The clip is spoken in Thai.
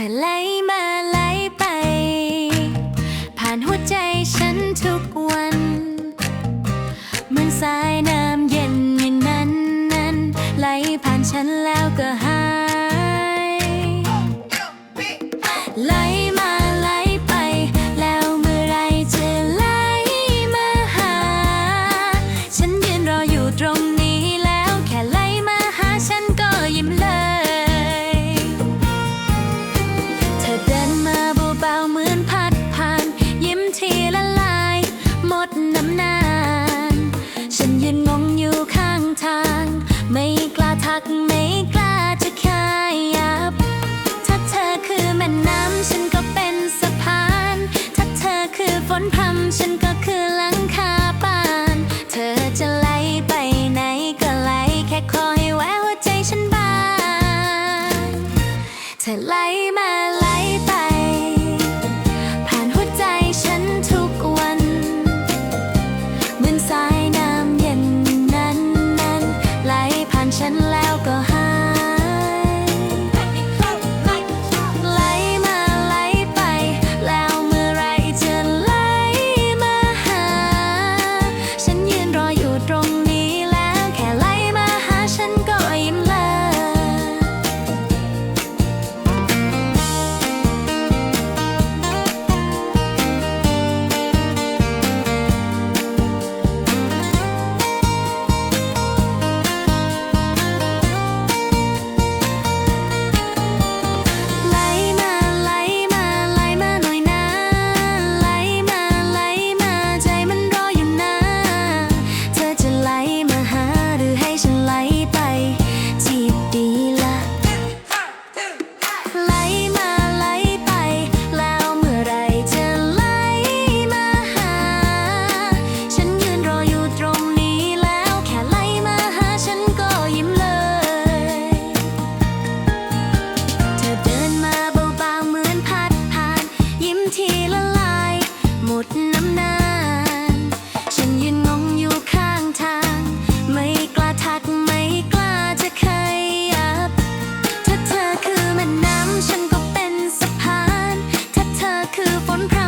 ธอไหลมาไหลไป ผ่านหัวใจฉันทุกวัน ไหลมาไหล น้ำนานฉันยืนงงอยู่ข้างทาง ไม่กล้าทักไม่กล้าจะขยับ ถ้าเธอคือแม่น้ำฉันก็เป็นสะพาน ถ้าเธอคือฝนพร